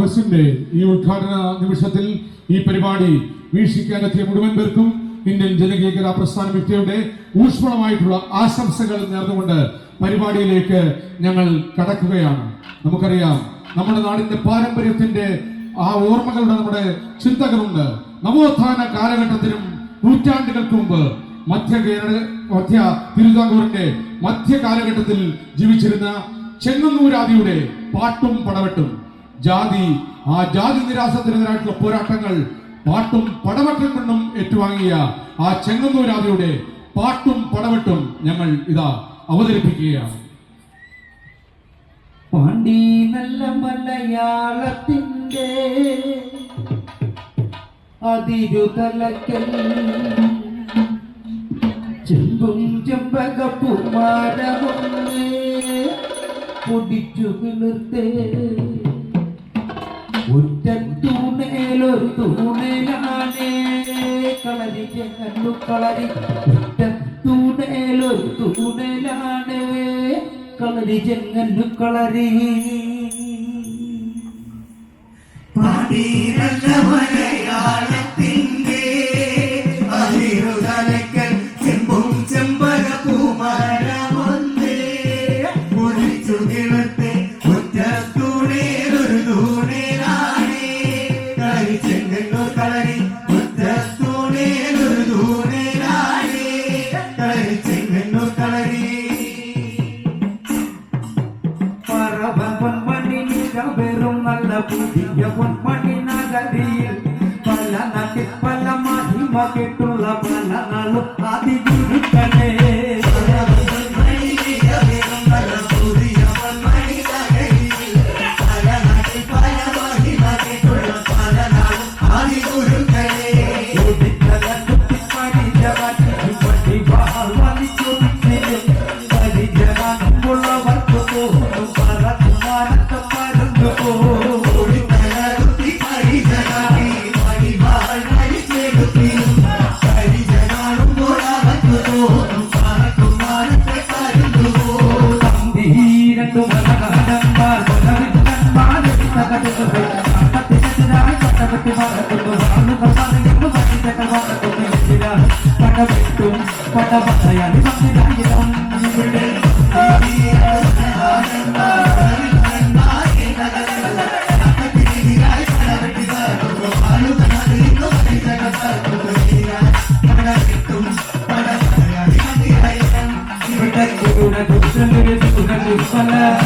ഫെസ്റ്റിന്റെ ഈ ഉദ്ഘാടന നിമിഷത്തിൽ ഈ പരിപാടി വീക്ഷിക്കാനെത്തിയ മുഴുവൻ പേർക്കും ഇന്ത്യൻ ജനകീയ കലാ പ്രസ്ഥാന വ്യക്തിയുടെ ഊഷ്മളമായിട്ടുള്ള ആശംസകൾ നേർന്നുകൊണ്ട് പരിപാടിയിലേക്ക് ഞങ്ങൾ കടക്കുകയാണ്. നമുക്കറിയാം നമ്മുടെ നാടിന്റെ പാരമ്പര്യത്തിന്റെ ആ ഓർമ്മകളുടെ നമ്മുടെ ചിന്തകളുണ്ട്. നവോത്ഥാന കാലഘട്ടത്തിനും നൂറ്റാണ്ടുകൾക്ക് മുമ്പ് മധ്യ കേരള മധ്യ തിരുവിതാംകൂറിന്റെ മധ്യ കാലഘട്ടത്തിൽ ജീവിച്ചിരുന്ന ചെങ്ങന്നൂരാദിയുടെ പാട്ടും പടവെട്ടും. ജാതി ആ ജാതി നിരാസത്തിനെതിരായിട്ടുള്ള പോരാട്ടങ്ങൾ പാട്ടും പടവട്ടം കൊണ്ടും ഏറ്റുവാങ്ങിയ ആ ചെങ്ങന്നൂരാതിയുടെ പാട്ടും പടവട്ടും ഞങ്ങൾ ഇതാ അവതരിപ്പിക്കുകയാണ്. പാണ്ടി നല്ല മലയാളത്തിന്റെ അതിരുതലക്കൽ. ചെമ്പും ചെമ്പകപ്പുമാരമൊന്നേ പൊടിച്ചു കിളിർത്തേ ഒറ്റത്തൂണേലൊരു തൂണേലാണേ കളരി ചെങ്ങു കളരി ഒറ്റത്തൂണേലൊരു തൂണേലാണേ കളരി ചെങ്ങു കളരി പാടിയിരല്ല పకెట్టుల బననలు అది గురుత పడబెట్టు పడబడయాలి మంది దాగిరం Thank you.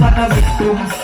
പടവിട്ടും പടവയാൻ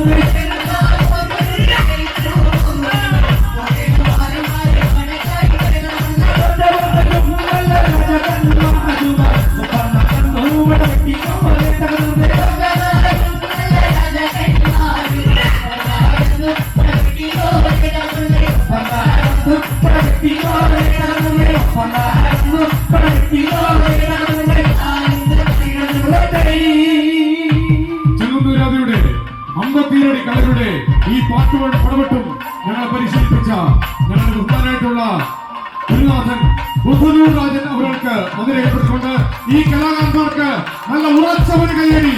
ചെങ്ങന്നൂരാതിയുടെ അമ്പത്തീരടി കളരുടെ ഈ പാട്ടുകൾ പടവട്ടും ഞങ്ങളെ പരിശീലിപ്പിച്ച ഞങ്ങളുടെ ബഹുമാനായിട്ടുള്ള ഗുരുനാഥൻ ബുദ്ധനൂർ രാജൻ അവർക്ക് ഈ കലാകാരന്മാർക്ക് നല്ല ഉറച്ച ഒരു കയ്യടി